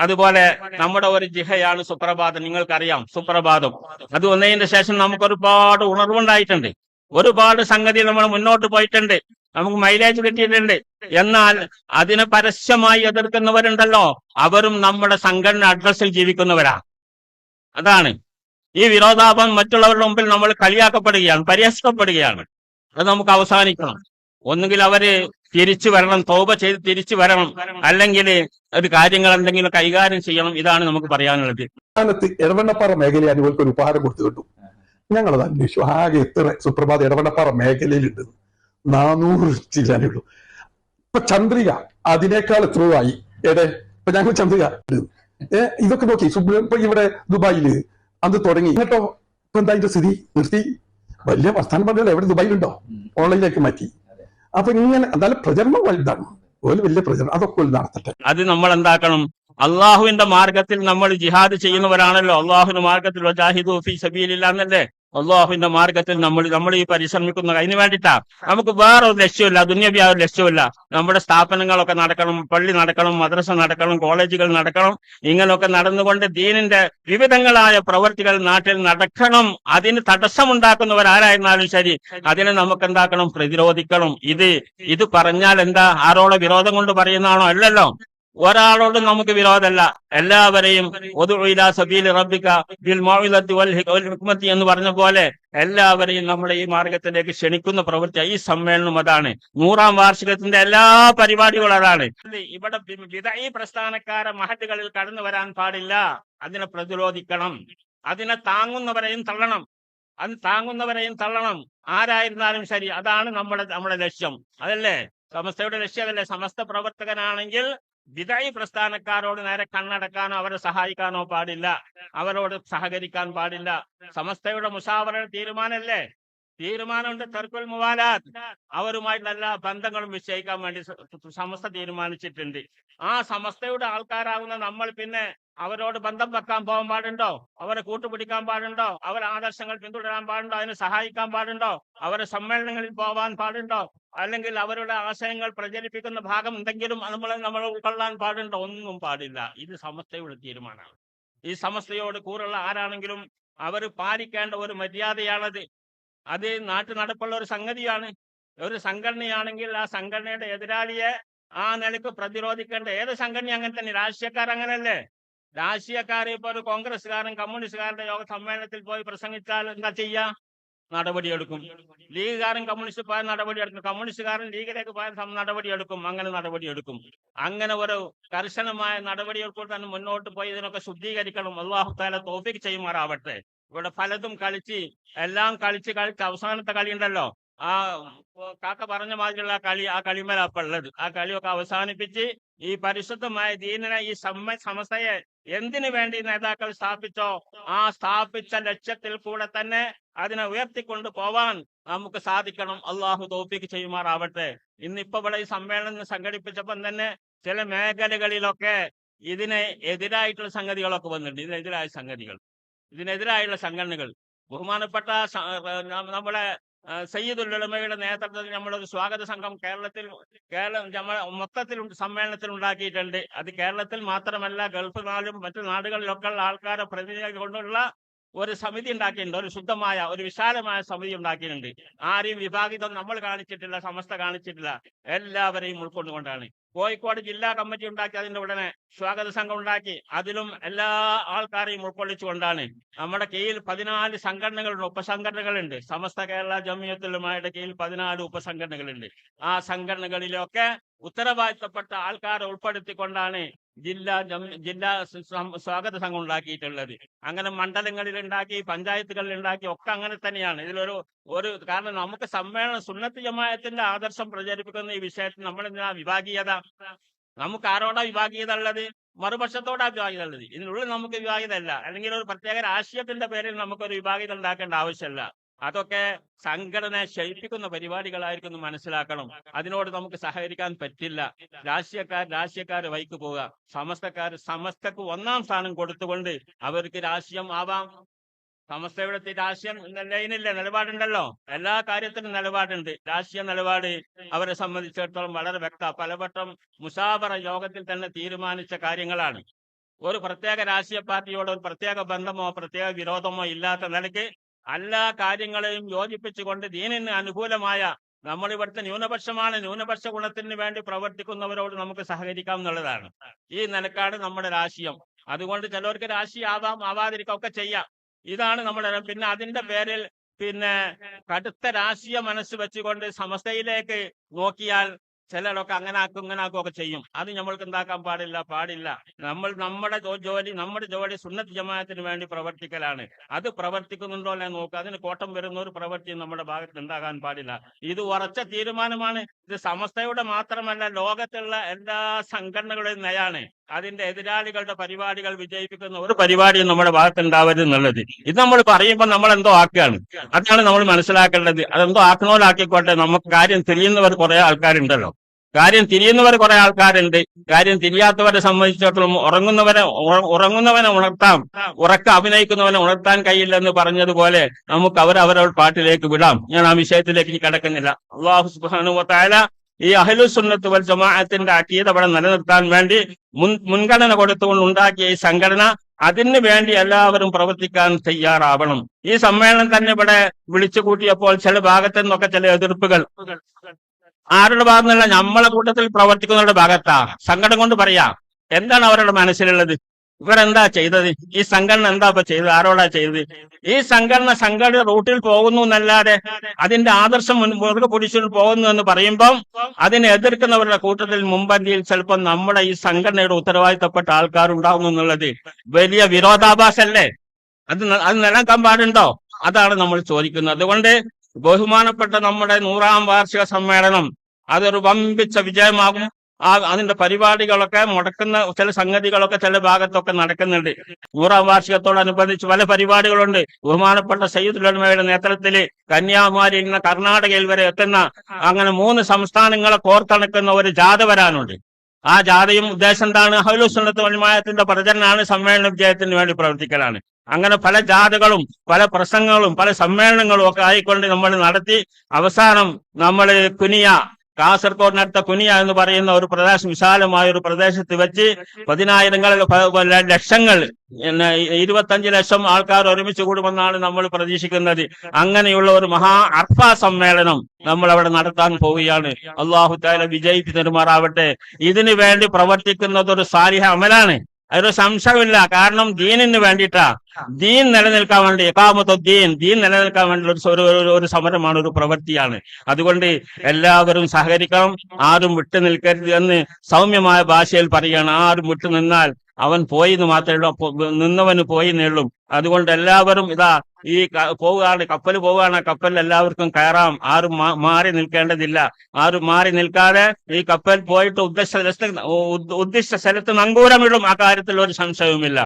അതുപോലെ നമ്മുടെ ഒരു ജിഹയാണ് സുപ്രഭാതം. നിങ്ങൾക്കറിയാം സുപ്രഭാതം. അത് വന്നതിന് ശേഷം നമുക്ക് ഒരുപാട് ഉണർവുണ്ടായിട്ടുണ്ട്. ഒരുപാട് സംഗതി നമ്മൾ മുന്നോട്ട് പോയിട്ടുണ്ട്. നമുക്ക് മൈലേജ് കിട്ടിയിട്ടുണ്ട്. എന്നാൽ അതിനെ പരസ്യമായി എതിർക്കുന്നവരുണ്ടല്ലോ. അവരും നമ്മുടെ സംഘടന അഡ്രസ്സിൽ ജീവിക്കുന്നവരാ. അതാണ്. ഈ വിരോധാഭാസം മറ്റുള്ളവരുടെ മുമ്പിൽ നമ്മൾ കളിയാക്കപ്പെടുകയാണ് പരിഹസിക്കപ്പെടുകയാണ്. അത് നമുക്ക് അവസാനിക്കണം. ഒന്നുകിൽ അവർ തിരിച്ചു വരണം തോപ ചെയ്ത് തിരിച്ചു വരണം. അല്ലെങ്കിൽ ഒരു കാര്യങ്ങൾ എന്തെങ്കിലും കൈകാര്യം ചെയ്യണം ഇതാണ് നമുക്ക് പറയാനുള്ളത്. സ്ഥാനത്ത് ഇടവണ്ണപ്പാറ മേഖല അനുഭവർക്ക് ഒരു ഉപഹാരം കൊടുത്തു കിട്ടും. ഞങ്ങളത് അന്വേഷിച്ചു. ആകെ എത്ര സുപ്രഭാത ഇടവണ്ണപ്പാറ മേഖലയിലുണ്ട്. നാനൂറ് ചില്ലാനുള്ളൂ ഇപ്പൊ ചന്ദ്രിക അതിനേക്കാൾ എത്രയോ ആയി. എടെ ഇപ്പൊ ഞങ്ങൾ ചന്ദ്രിക ഏ ഇതൊക്കെ നോക്കി. ഇപ്പൊ ഇവിടെ ദുബായിൽ അത് തുടങ്ങി. എന്നിട്ടോ ഇപ്പൊ എന്താ ഇതിന്റെ സ്ഥിതി? നിർത്തി. വലിയ പ്രസ്ഥാനം പറഞ്ഞല്ലോ എവിടെ ദുബായിലുണ്ടോ? ഓൺലൈനിലേക്ക് മാറ്റി. അപ്പൊ ഇങ്ങനെ എന്തായാലും പ്രചരണം വലുതാണ്. ഒരു വലിയ പ്രചരണം. അതൊക്കെ ഒരു നടത്തട്ടെ. അത് നമ്മൾ എന്താക്കണം? അള്ളാഹുവിന്റെ മാർഗത്തിൽ നമ്മൾ ജിഹാദ് ചെയ്യുന്നവരാണല്ലോ. അള്ളാഹുവിന്റെ മാർഗത്തിൽ എന്നല്ലേ അള്ളാഹുവിന്റെ മാർഗത്തിൽ നമ്മൾ നമ്മൾ ഈ പരിശ്രമിക്കുന്ന അതിന് വേണ്ടിയിട്ടാ. നമുക്ക് വേറെ ഒരു ലക്ഷ്യമില്ല. ദുന്യവ്യായ ഒരു ലക്ഷ്യമില്ല. നമ്മുടെ സ്ഥാപനങ്ങളൊക്കെ നടക്കണം പള്ളി നടക്കണം മദ്രസ നടക്കണം കോളേജുകൾ നടക്കണം. ഇങ്ങനെയൊക്കെ നടന്നുകൊണ്ട് ദീനിന്റെ വിവിധങ്ങളായ പ്രവൃത്തികൾ നാട്ടിൽ നടക്കണം. അതിന് തടസ്സമുണ്ടാക്കുന്നവരാരായിരുന്നാലും ശരി. അതിനെ നമുക്ക് എന്താക്കണം പ്രതിരോധിക്കണം. ഇത് ഇത് പറഞ്ഞാൽ എന്താ? ആരോടെ വിരോധം കൊണ്ട് പറയുന്നതാണോ? അല്ലല്ലോ. ഒരാളോടും നമുക്ക് വിരോധമല്ല. എല്ലാവരെയും റബ്ബിക്കുമത്തി എന്ന് പറഞ്ഞ പോലെ എല്ലാവരെയും നമ്മുടെ ഈ മാർഗത്തിലേക്ക് ക്ഷണിക്കുന്ന പ്രവൃത്തി ഈ സമ്മേളനം അതാണ്. നൂറാം വാർഷികത്തിന്റെ എല്ലാ പരിപാടികളും അതാണ്. ഇവിടെ ഈ പ്രസ്ഥാനക്കാരെ മഹത്തുകളിൽ കടന്നു വരാൻ പാടില്ല. അതിനെ പ്രതിരോധിക്കണം. അതിനെ താങ്ങുന്നവരെയും തള്ളണം. അത് താങ്ങുന്നവരെയും തള്ളണം. ആരായിരുന്നാലും ശരി അതാണ് നമ്മുടെ നമ്മുടെ ലക്ഷ്യം. അതല്ലേ? സമസ്തയുടെ ലക്ഷ്യം അതല്ലേ? സമസ്ത പ്രവർത്തകനാണെങ്കിൽ വിദായി പ്രസ്ഥാനക്കാരോട് നേരെ കണ്ണടക്കാനോ അവരെ സഹായിക്കാനോ പാടില്ല. അവരോട് സഹകരിക്കാൻ പാടില്ല. സമസ്തയുടെ മുഷാവറ തീരുമാനമല്ലേ തീരുമാനമുണ്ട് തെർക്കുൽ മുവാലാത്ത്. അവരുമായിട്ടുള്ള എല്ലാ ബന്ധങ്ങളും നിശ്ചയിക്കാൻ വേണ്ടി സമസ്ത തീരുമാനിച്ചിട്ടുണ്ട്. ആ സമസ്തയുടെ ആൾക്കാരാകുന്ന നമ്മൾ പിന്നെ അവരോട് ബന്ധം വെക്കാൻ പോകാൻ പാടുണ്ടോ? അവരെ കൂട്ടുപിടിക്കാൻ പാടുണ്ടോ? അവരെ ആദർശങ്ങൾ പിന്തുടരാൻ പാടുണ്ടോ? അതിനെ സഹായിക്കാൻ പാടുണ്ടോ? അവരെ സമ്മേളനങ്ങളിൽ പോവാൻ പാടുണ്ടോ? അല്ലെങ്കിൽ അവരുടെ ആശയങ്ങൾ പ്രചരിപ്പിക്കുന്ന ഭാഗം എന്തെങ്കിലും നമ്മൾ നമ്മൾ ഉൾക്കൊള്ളാൻ പാടുണ്ടോ ഒന്നും പാടില്ല. ഇത് സമസ്തയുടെ തീരുമാനമാണ്. ഈ സമസ്തയോട് കൂറുള്ള ആരാണെങ്കിലും അവർ പാലിക്കേണ്ട ഒരു മര്യാദയാണത്. അത് നാട്ടു നടപ്പുള്ള ഒരു സംഗതിയാണ്. ഒരു സംഘടനയാണെങ്കിൽ ആ സംഘടനയുടെ എതിരാളിയെ ആ നിലയ്ക്ക് പ്രതിരോധിക്കേണ്ട ഏത് സംഘടന അങ്ങനെ തന്നെ. രാഷ്ട്രീയക്കാർ അങ്ങനല്ലേ രാഷ്ട്രീയക്കാർ ഇപ്പൊ ഒരു കോൺഗ്രസ്സുകാരൻ കമ്മ്യൂണിസ്റ്റുകാരുടെ യോഗ സമ്മേളനത്തിൽ പോയി പ്രസംഗിച്ചാൽ എന്താ ചെയ്യാ? നടപടിയെടുക്കും. ലീഗുകാരൻ കമ്മ്യൂണിസ്റ്റ് പോയാൽ നടപടിയെടുക്കും. കമ്മ്യൂണിസ്റ്റുകാരൻ ലീഗിലേക്ക് പോയാൽ നടപടി നടപടിയെടുക്കും. അങ്ങനെ നടപടിയെടുക്കും. അങ്ങനെ ഒരു കർശനമായ നടപടികൾക്കൂടെ തന്നെ മുന്നോട്ട് പോയി ഇതിനൊക്കെ ശുദ്ധീകരിക്കണം. അള്ളാഹു താല തോഫിക്ക് ചെയ്യുമാറാവട്ടെ. ഇവിടെ പലതും കളിച്ച് എല്ലാം കളിച്ച് കളിച്ച് അവസാനത്തെ കളി ഉണ്ടല്ലോ. ആ കാക്ക പറഞ്ഞ മാതിരിയുള്ള ആ കളി ആ കളിമേല ആ കളിയൊക്കെ അവസാനിപ്പിച്ച് ഈ പരിശുദ്ധമായ ദീനനെ ഈ സമ്മ സമസ്തയെ എന്തിനു വേണ്ടി നേതാക്കൾ സ്ഥാപിച്ചോ? ആ സ്ഥാപിച്ച ലക്ഷ്യത്തിൽ കൂടെ തന്നെ അതിനെ ഉയർത്തിക്കൊണ്ട് പോവാൻ നമുക്ക് സാധിക്കണം. അള്ളാഹു തോപ്പിക്ക് ചെയ്യുമാറാവട്ടെ. ഇന്നിപ്പോ ഇവിടെ ഈ സമ്മേളനം സംഘടിപ്പിച്ചപ്പം തന്നെ ചില മേഖലകളിലൊക്കെ ഇതിനെ എതിരായിട്ടുള്ള സംഗതികളൊക്കെ വന്നിട്ടുണ്ട്. ഇതിനെതിരായ സംഗതികൾ. ഇതിനെതിരായുള്ള സംഘടനകൾ. ബഹുമാനപ്പെട്ട നമ്മുടെ ഉലമയുടെ നേതൃത്വത്തിൽ നമ്മളൊരു സ്വാഗത സംഘം കേരളത്തിൽ കേരളം നമ്മൾ മൊത്തത്തിൽ സമ്മേളനത്തിൽ ഉണ്ടാക്കിയിട്ടുണ്ട് അത് കേരളത്തിൽ മാത്രമല്ല ഗൾഫ് നാടും മറ്റു നാടുകളിലൊക്കെ ഉള്ള ആൾക്കാരെ പ്രതിനിധികൾ കൊണ്ടുള്ള ഒരു സമിതി ഉണ്ടാക്കിയിട്ടുണ്ട്. ഒരു ശുദ്ധമായ ഒരു വിശാലമായ സമിതി ഉണ്ടാക്കിയിട്ടുണ്ട്. ആരെയും വിഭാഗിതം നമ്മൾ കാണിച്ചിട്ടില്ല സമസ്ത കാണിച്ചിട്ടില്ല. എല്ലാവരെയും ഉൾക്കൊണ്ടുകൊണ്ടാണ്. കോഴിക്കോട് ജില്ലാ കമ്മിറ്റി ഉണ്ടാക്കി അതിന്റെ ഉടനെ സ്വാഗത സംഘം ഉണ്ടാക്കി. അതിലും എല്ലാ ആൾക്കാരെയും ഉൾക്കൊള്ളിച്ചുകൊണ്ടാണ് നമ്മുടെ കീഴിൽ പതിനാല് സംഘടനകളുണ്ട് ഉപസംഘടനകളുണ്ട്. സമസ്ത കേരള ജമിയത്തുലുമായുടെ കീഴിൽ പതിനാല് ഉപസംഘടനകളുണ്ട്. ആ സംഘടനകളിലൊക്കെ ഉത്തരവാദിത്തപ്പെട്ട ആൾക്കാരെ ഉൾപ്പെടുത്തിക്കൊണ്ടാണ് ജില്ലാ ജില്ലാ സ്വാഗത സംഘം ഉണ്ടാക്കിയിട്ടുള്ളത്. അങ്ങനെ മണ്ഡലങ്ങളിൽ ഉണ്ടാക്കി പഞ്ചായത്തുകളിൽ ഉണ്ടാക്കി ഒക്കെ അങ്ങനെ തന്നെയാണ്. ഇതിലൊരു ഒരു കാരണം നമുക്ക് സമ്മേളനം സുന്നത്ത് ജമായത്തിന്റെ ആദർശം പ്രചരിപ്പിക്കുന്ന ഈ വിഷയത്തിൽ നമ്മൾ എന്തിനാ വിഭാഗീയത. നമുക്ക് ആരോടാ വിഭാഗീയത ഉള്ളത്? മറുപക്ഷത്തോടാ വിഭാഗീയത ഉള്ളത്. ഇതിനുള്ളിൽ നമുക്ക് വിഭാഗീയത അല്ല അല്ലെങ്കിൽ ഒരു പ്രത്യേക രാഷ്ട്രീയത്തിന്റെ പേരിൽ നമുക്കൊരു വിഭാഗീയത ഉണ്ടാക്കേണ്ട ആവശ്യമില്ല. അതൊക്കെ സംഘടനയെ ക്ഷയിപ്പിക്കുന്ന പരിപാടികളായിരിക്കും മനസ്സിലാക്കണം. അതിനോട് നമുക്ക് സഹകരിക്കാൻ പറ്റില്ല. രാഷ്ട്രീയക്കാർ രാഷ്ട്രീയക്കാർ വൈക്ക് പോവുക. സമസ്തക്കാർ സമസ്തക്ക് ഒന്നാം സ്ഥാനം കൊടുത്തുകൊണ്ട് അവർക്ക് രാഷ്ട്രീയം ആവാം. സമസ്തയുടെ രാഷ്ട്രീയം ലൈനില്ല നിലപാടുണ്ടല്ലോ. എല്ലാ കാര്യത്തിനും നിലപാടുണ്ട്. രാഷ്ട്രീയ നിലപാട് അവരെ സംബന്ധിച്ചിടത്തോളം വളരെ വ്യക്ത. പലവട്ടം മുസാബറ യോഗത്തിൽ തന്നെ തീരുമാനിച്ച കാര്യങ്ങളാണ്. ഒരു പ്രത്യേക രാഷ്ട്രീയ പാർട്ടിയോട് ഒരു പ്രത്യേക ബന്ധമോ പ്രത്യേക വിരോധമോ ഇല്ലാത്ത നിലയ്ക്ക് എല്ലാ കാര്യങ്ങളെയും യോജിപ്പിച്ചുകൊണ്ട് ദീനിന് അനുകൂലമായ നമ്മൾ ഇവിടുത്തെ ന്യൂനപക്ഷമാണ്. ന്യൂനപക്ഷ ഗുണത്തിന് വേണ്ടി പ്രവർത്തിക്കുന്നവരോട് നമുക്ക് സഹകരിക്കാം എന്നുള്ളതാണ്. ഈ നിലക്കാണ് നമ്മുടെ രാശിയം അതുകൊണ്ട് ചിലവർക്ക് രാശി ആവാം ആവാതിരിക്കാം ഒക്കെ ചെയ്യാം. ഇതാണ് നമ്മുടെ പിന്നെ അതിന്റെ പേരിൽ പിന്നെ കടുത്ത രാശിയ മനസ്സ് വെച്ചുകൊണ്ട് സമസ്തയിലേക്ക് നോക്കിയാൽ ചിലരൊക്കെ അങ്ങനെ ആക്കും ഇങ്ങനെ ആക്കും ഒക്കെ ചെയ്യും. അത് നമ്മൾക്ക് എന്താക്കാൻ പാടില്ല? പാടില്ല. നമ്മൾ നമ്മുടെ ജോലി നമ്മുടെ ജോലി സുന്നത്ത് ജമാഅത്തിന് വേണ്ടി പ്രവർത്തിക്കലാണ്. അത് പ്രവർത്തിക്കുന്നുണ്ടോ അല്ലെ നോക്കുക അതിന് കോട്ടം വരുന്ന ഒരു പ്രവൃത്തിയും നമ്മുടെ ഭാഗത്ത് ഉണ്ടാകാൻ പാടില്ല. ഇത് ഉറച്ച തീരുമാനമാണ്. ഇത് സമസ്തയുടെ മാത്രമല്ല ലോകത്തുള്ള എല്ലാ സംഘടനകളുടെയും നയാണ് അതിന്റെ എതിരാളികളുടെ പരിപാടികൾ വിജയിപ്പിക്കുന്ന ഒരു പരിപാടിയും നമ്മുടെ ഭാഗത്തുണ്ടാവരുത് എന്നുള്ളത്. ഇത് നമ്മൾ പറയുമ്പോൾ നമ്മൾ എന്തോ ആക്കുകയാണ്. അതാണ് നമ്മൾ മനസ്സിലാക്കേണ്ടത്. അതെന്തോ ആക്കണോലാക്കിക്കോട്ടെ. നമുക്ക് കാര്യം തിരിയുന്നവർ കുറെ ആൾക്കാരുണ്ടല്ലോ. കാര്യം തിരിയുന്നവർ കുറെ ആൾക്കാരുണ്ട്. കാര്യം തിരിയാത്തവരെ സംബന്ധിച്ചിടത്തോളം ഉറങ്ങുന്നവരെ ഉറ- ഉറങ്ങുന്നവനെ ഉണർത്താം. ഉറക്ക അഭിനയിക്കുന്നവനെ ഉണർത്താൻ കഴിയില്ലെന്ന് പറഞ്ഞതുപോലെ നമുക്ക് അവർ അവരുടെ പാട്ടിലേക്ക് വിടാം. ഞാൻ ആ വിഷയത്തിലേക്ക് കിടക്കുന്നില്ല. അള്ളാഹു സുബാനുവത്തായ ഈ അഹ്ലു സുന്നത്ത് വൽ ജമാഅത്തിന്റെ അക്കീത അവിടെ നിലനിർത്താൻ വേണ്ടി മുൻ മുൻഗണന കൊടുത്തുകൊണ്ട് ഉണ്ടാക്കിയ ഈ സംഘടന അതിന് വേണ്ടി എല്ലാവരും പ്രവർത്തിക്കാൻ തയ്യാറാവണം. ഈ സമ്മേളനം തന്നെ ഇവിടെ വിളിച്ചു കൂട്ടിയപ്പോൾ ചില ഭാഗത്തു നിന്നൊക്കെ ചില എതിർപ്പുകൾ. ആരുടെ ഭാഗത്തുനിന്നല്ല നമ്മളെ കൂട്ടത്തിൽ പ്രവർത്തിക്കുന്നവരുടെ ഭാഗത്താ. സങ്കടം കൊണ്ട് പറയാ. എന്താണ് അവരുടെ മനസ്സിലുള്ളത്? ഇവരെന്താ ചെയ്തത്? ഈ സംഘടന എന്താ ഇപ്പൊ ചെയ്തത്? ആരോടാ ചെയ്തത്? ഈ സംഘടന സംഘടന റൂട്ടിൽ പോകുന്നു എന്നല്ലാതെ അതിന്റെ ആദർശം മുറുകെ പിടിച്ചുകൊണ്ട് പോകുന്നു എന്ന് പറയുമ്പം അതിനെ എതിർക്കുന്നവരുടെ കൂട്ടത്തിൽ മുമ്പന്തിയിൽ ചിലപ്പോൾ നമ്മുടെ ഈ സംഘടനയുടെ ഉത്തരവാദിത്തപ്പെട്ട ആൾക്കാരുണ്ടാവുന്നു എന്നുള്ളത് വലിയ വിരോധാഭാസല്ലേ? അത് അത് നിലനിൽക്കാൻ പാടുണ്ടോ? അതാണ് നമ്മൾ ചോദിക്കുന്നത്. അതുകൊണ്ട് ബഹുമാനപ്പെട്ട നമ്മുടെ നൂറാം വാർഷിക സമ്മേളനം അതൊരു വമ്പിച്ച വിജയമാകും. ആ അതിന്റെ പരിപാടികളൊക്കെ മുടക്കുന്ന ചില സംഗതികളൊക്കെ ചില ഭാഗത്തൊക്കെ നടക്കുന്നുണ്ട്. നൂറാം വാർഷികത്തോടനുബന്ധിച്ച് പല പരിപാടികളുണ്ട്. ബഹുമാനപ്പെട്ട സയ്യിദുലമയുടെ നേതൃത്വത്തിൽ കന്യാകുമാരി എന്ന കർണാടകയിൽ വരെ എത്തുന്ന അങ്ങനെ മൂന്ന് സംസ്ഥാനങ്ങളെ കോർത്തിണക്കുന്ന ഒരു ജാഥ വരാനുണ്ട്. ആ ജാഥയും ഉദ്ദേശം എന്താണ്? ഹൗലുസുന്നത്ത് വന്മായത്തിന്റെ പ്രചരണമാണ് സമ്മേളന വിജയത്തിന് വേണ്ടി പ്രവർത്തിക്കലാണ്. അങ്ങനെ പല ജാഥകളും പല പ്രസംഗങ്ങളും പല സമ്മേളനങ്ങളും ഒക്കെ ആയിക്കൊണ്ട് നമ്മൾ നടത്തി അവസാനം നമ്മൾ കുനിയ കാസർഗോഡിനടുത്ത കുനിയ എന്ന് പറയുന്ന ഒരു പ്രദേശം വിശാലമായ ഒരു പ്രദേശത്ത് വെച്ച് പതിനായിരങ്ങൾ ലക്ഷങ്ങൾ ഇരുപത്തഞ്ച് ലക്ഷം ആൾക്കാർ ഒരുമിച്ച് കൂടുമെന്നാണ് നമ്മൾ പ്രതീക്ഷിക്കുന്നത്. അങ്ങനെയുള്ള ഒരു മഹാ അർഫ സമ്മേളനം നമ്മൾ അവിടെ നടത്താൻ പോവുകയാണ്. അള്ളാഹു താല വിജയിച്ചു തെരുമാറാവട്ടെ. ഇതിനു വേണ്ടി പ്രവർത്തിക്കുന്നത് ഒരു സാരിഹ അമലാണ്. അതൊരു സംശയമില്ല കാരണം ദീനിന് വേണ്ടിയിട്ടാ. ദീൻ നിലനിൽക്കാൻ വേണ്ടി എക്കാമത്തോ ദീൻ ദീൻ നിലനിൽക്കാൻ വേണ്ടി ഒരു ഒരു- സമരമാണ് ഒരു പ്രവൃത്തിയാണ്. അതുകൊണ്ട് എല്ലാവരും സഹകരിക്കണം. ആരും വിട്ടു നിൽക്കരുത് എന്ന് സൗമ്യമായ ഭാഷയിൽ പറയുകയാണ്. ആരും വിട്ടു നിന്നാൽ അവൻ പോയി എന്ന് മാത്രമേ ഉള്ളൂ നിന്നവന് പോയി എന്നുള്ളൂ അതുകൊണ്ട് എല്ലാവരും ഇതാ ഈ പോവുകയാണ് കപ്പൽ പോവുകയാണ്. കപ്പലിൽ എല്ലാവർക്കും കയറാം. ആരും മാറി നിൽക്കേണ്ടതില്ല. ആരും മാറി നിൽക്കാതെ ഈ കപ്പൽ പോയിട്ട് ഉദ്ദേശ ഉദ്ദിഷ്ട സ്ഥലത്ത് നങ്കൂരമിടും. ആ കാര്യത്തിൽ ഒരു സംശയവുമില്ല.